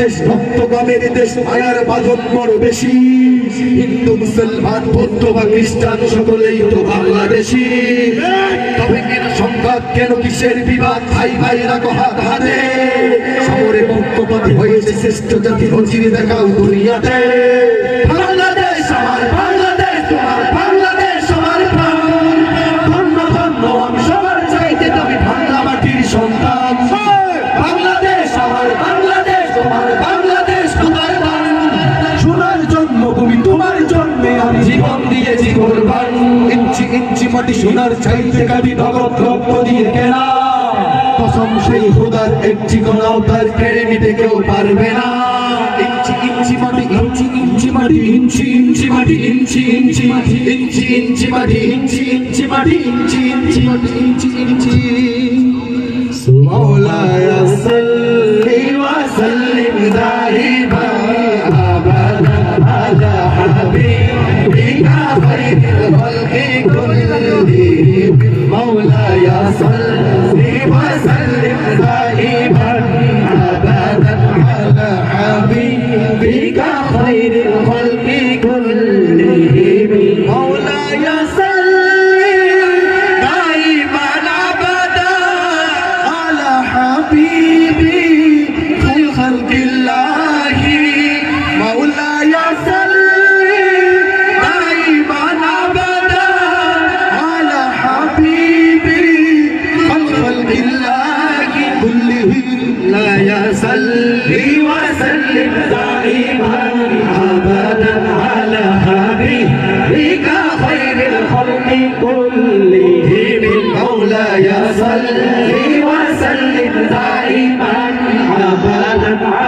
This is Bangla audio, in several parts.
দেশ ভক্ত গামের দেশ মায়ার বাজন বড় বেশি। হিন্দু, মুসলমান, বৌদ্ধ বা খ্রিস্টান সকলেই তো বাংলাদেশি। তবে কেন সংঘাত কেন কিসের বিবাদ? ভাই ভাইরা হাত হাতে। সমরে পক্ষপাতি হয়েছে শ্রেষ্ঠ জাতি নজির দেখাও দুনিয়াতে। ইঞ্চি মাটি সোনার চাইতে কাটি নগদ রক্ত দিয়ে কেনা কসম সেই খোদার একটি কোনাও তার কেড়ে নিতে কেউ পারবে না ইঞ্চি ইঞ্চি মাটি ইঞ্চি ইঞ্চি মাটি ইঞ্চি ইঞ্চি মাটি ইঞ্চি ইঞ্চি মাটি ইঞ্চি ইঞ্চি মাটি ইঞ্চি ইঞ্চি মাটি ইঞ্চি ইঞ্চি মাটি ইঞ্চি ইঞ্চি مولاي صل وسلم دائما ます。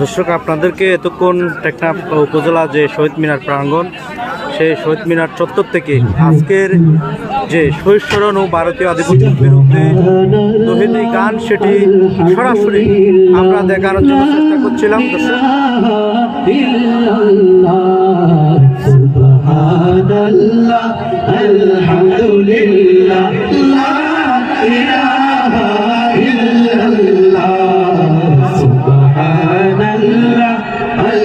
দর্শক, আপনাদেরকে এতক্ষণ টেকনাফ উপজেলা যে শহীদ মিনার প্রাঙ্গণ, সেই শহীদ মিনার চত্বর থেকে আজকের যে শহীদ ও ভারতীয় আধিপত্যের বিরুদ্ধে দোহিনী গান, সেটি সরাসরি আমরা দেখানোর জন্য চেষ্টা করছিলাম। দর্শক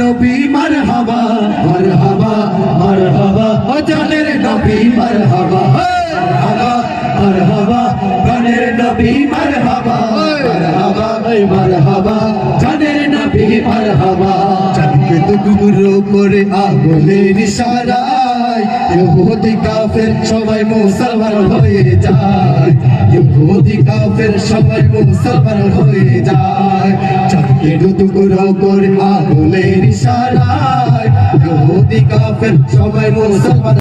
নবী, মারহাবা মারহাবা মারহাবা ও জানের নবী, মারহাবা মারহাবা মারহাবা, গানের নবী, মারহাবা মারহাবা মারহাবা। গুরু করে আগুনের ইশারায় ইহুদি কাফের সবাই মুসলমান হয়ে যায়। কাফের সবাই মুসলমান হয়ে যায়। চাকের টুকরো করে আগুনের ইশারায় কাফের সবাই মুসলমান